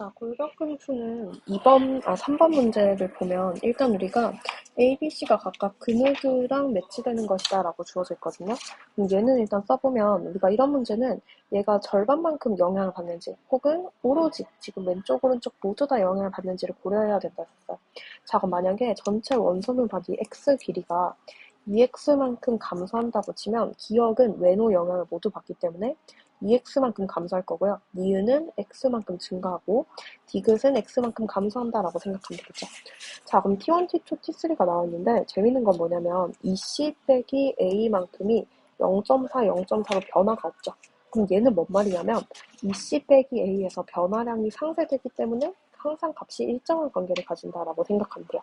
자, 골격 근수는 2번, 아, 3번 문제를 보면 일단 우리가 A, B, C가 각각 근육이랑 매치되는 것이다 라고 주어져 있거든요. 그럼 얘는 일단 써보면 우리가 이런 문제는 얘가 절반만큼 영향을 받는지 혹은 오로지 지금 왼쪽, 오른쪽 모두 다 영향을 받는지를 고려해야 된다 했어요. 자, 그럼 만약에 전체 원소물 바디 X 길이가 2X만큼 감소한다고 치면 기억은 외노 영향을 모두 받기 때문에 2x만큼 감소할 거고요. 니은은 x만큼 증가하고 디귿은 x만큼 감소한다라고 생각하면 되겠죠. 자, 그럼 t1, t2, t3가 나와 있는데 재밌는 건 뭐냐면 이 c 빼기 a만큼이 0.4, 0.4로 변화가 없죠. 그럼 얘는 뭔 말이냐면 이 c 빼기 a에서 변화량이 상쇄되기 때문에 항상 값이 일정한 관계를 가진다라고 생각하면 돼요.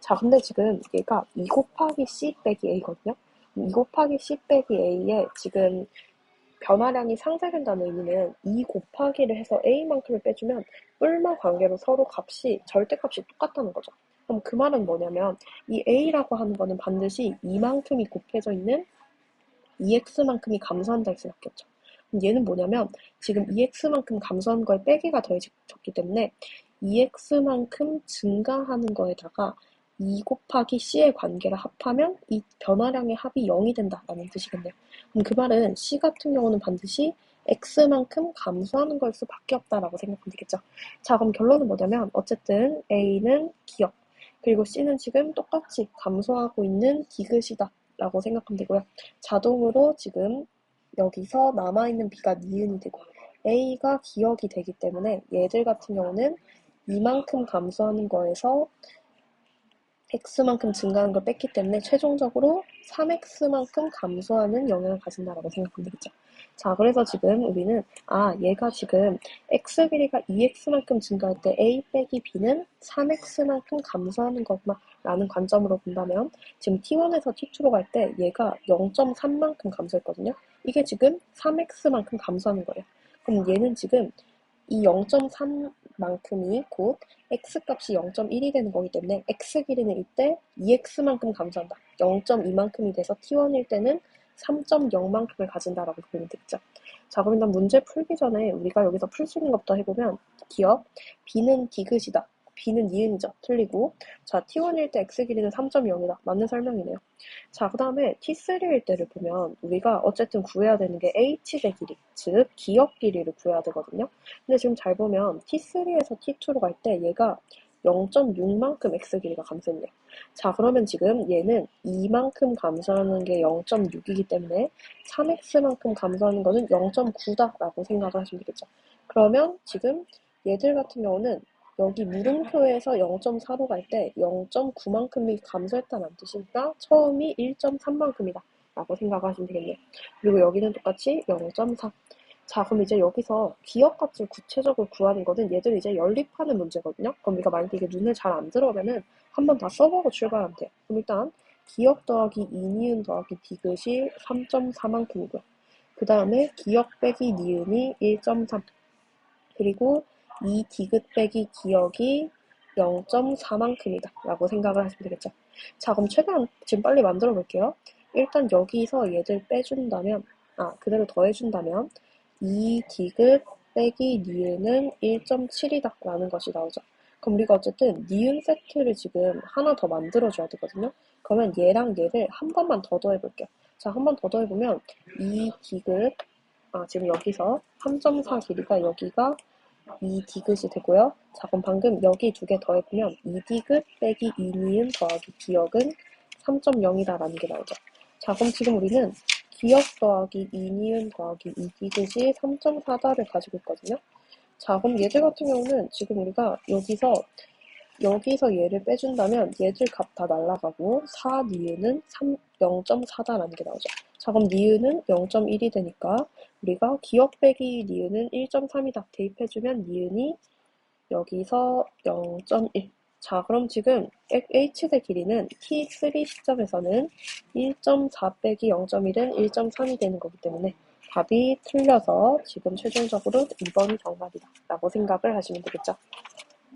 자, 근데 지금 얘가 2 곱하기 c 빼기 a거든요. 2 곱하기 c 빼기 a에 지금 변화량이 상쇄된다는 의미는 2 곱하기를 해서 a만큼을 빼주면 뿔마 관계로 서로 값이 절대값이 똑같다는 거죠. 그럼 그 말은 뭐냐면 이 a라고 하는 거는 반드시 이만큼이 곱해져 있는 2x만큼이 감소한다 했을 수밖겠죠. 얘는 뭐냐면 지금 2x만큼 감소한 거에 빼기가 더해졌기 때문에 2x만큼 증가하는 거에다가 2 곱하기 c의 관계를 합하면 이 변화량의 합이 0이 된다라는 뜻이겠네요. 그럼 그 말은 c 같은 경우는 반드시 x만큼 감소하는 걸 수밖에 없다라고 생각하면 되겠죠. 자, 그럼 결론은 뭐냐면 어쨌든 a는 기억, 그리고 c는 지금 똑같이 감소하고 있는 디귿이다 라고 생각하면 되고요. 자동으로 지금 여기서 남아있는 b가 니은이 되고 a가 기억이 되기 때문에 얘들 같은 경우는 이만큼 감소하는 거에서 x만큼 증가하는 걸 뺐기 때문에 최종적으로 3x만큼 감소하는 영향을 가진다라고 생각하면 되겠죠. 자, 그래서 지금 우리는 아, 얘가 지금 x 길이가 2x만큼 증가할 때 a 빼기 b는 3x만큼 감소하는 거구나 라는 관점으로 본다면 지금 t1에서 t2로 갈 때 얘가 0.3만큼 감소했거든요. 이게 지금 3x만큼 감소하는 거예요. 그럼 얘는 지금 이 0.3만큼이 곧 x값이 0.1이 되는 거기 때문에 x 길이는 이때 2x만큼 감소한다. 0.2만큼이 돼서 t1일 때는 3.0만큼을 가진다라고 보면 되겠죠. 자, 그럼 일단 문제 풀기 전에 우리가 여기서 풀 수 있는 것부터 해보면 기억, b는 디귿이다. b는 니은이죠. 틀리고 자 t1일 때 x 길이는 3.0이다. 맞는 설명이네요. 자 그 다음에 t3일 때를 보면 우리가 어쨌든 구해야 되는 게 h의 길이 즉 기억 길이를 구해야 되거든요. 근데 지금 잘 보면 t3에서 t2로 갈 때 얘가 0.6만큼 x 길이가 감소했네요. 자 그러면 지금 얘는 2만큼 감소하는 게 0.6이기 때문에 3x만큼 감소하는 거는 0.9다라고 생각을 하시면 되겠죠. 그러면 지금 얘들 같은 경우는 여기 물음표에서 0.4로 갈 때 0.9만큼이 감소했다는 뜻이니까 처음이 1.3만큼이다 라고 생각하시면 되겠네요. 그리고 여기는 똑같이 0.4 자, 그럼 이제 여기서 기억값을 구체적으로 구하는 거는 얘들 이제 연립하는 문제거든요. 그럼 우리가 만약에 이게 눈에 잘 안 들어오면은 한 번 다 써보고 출발하면 돼요. 그럼 일단 기억 더하기 2니은 더하기 디귿이 3.4만큼이고요. 그 다음에 기억 빼기 니은이 1.3 그리고 이 디귿 빼기 기억이 0.4만큼이다 라고 생각을 하시면 되겠죠. 자 그럼 최대한 지금 빨리 만들어 볼게요. 일단 여기서 얘들 빼준다면 아 그대로 더해준다면 이 디귿 빼기 니은은 1.7이다 라는 것이 나오죠. 그럼 우리가 어쨌든 니은 세트를 지금 하나 더 만들어줘야 되거든요. 그러면 얘랑 얘를 한 번만 더 더해볼게요. 자, 한 번 더 더해보면 이 디귿, 아, 지금 여기서 3.4 길이가 여기가 2 디귿이 되고요. 자, 그럼 방금 여기 두 개 더해보면 2 디귿 빼기 2 니은 더하기 기억은 3.0이다라는 게 나오죠. 자, 그럼 지금 우리는 기억 더하기 2 니은 더하기 2 디귿이 3.4다를 가지고 있거든요. 자, 그럼 얘들 같은 경우는 지금 우리가 여기서 여기서 얘를 빼준다면 얘들 값 다 날라가고 4 니은은 0.4다라는 게 나오죠. 자, 그럼 니은은 0.1이 되니까 우리가 기억 빼기 니은은 1.3이다. 대입해주면 니은이 여기서 0.1. 자, 그럼 지금 h의 길이는 t3 시점에서는 1.4 빼기 0.1은 1.3이 되는 거기 때문에 답이 틀려서 지금 최종적으로 2번이 정답이다 라고 생각을 하시면 되겠죠.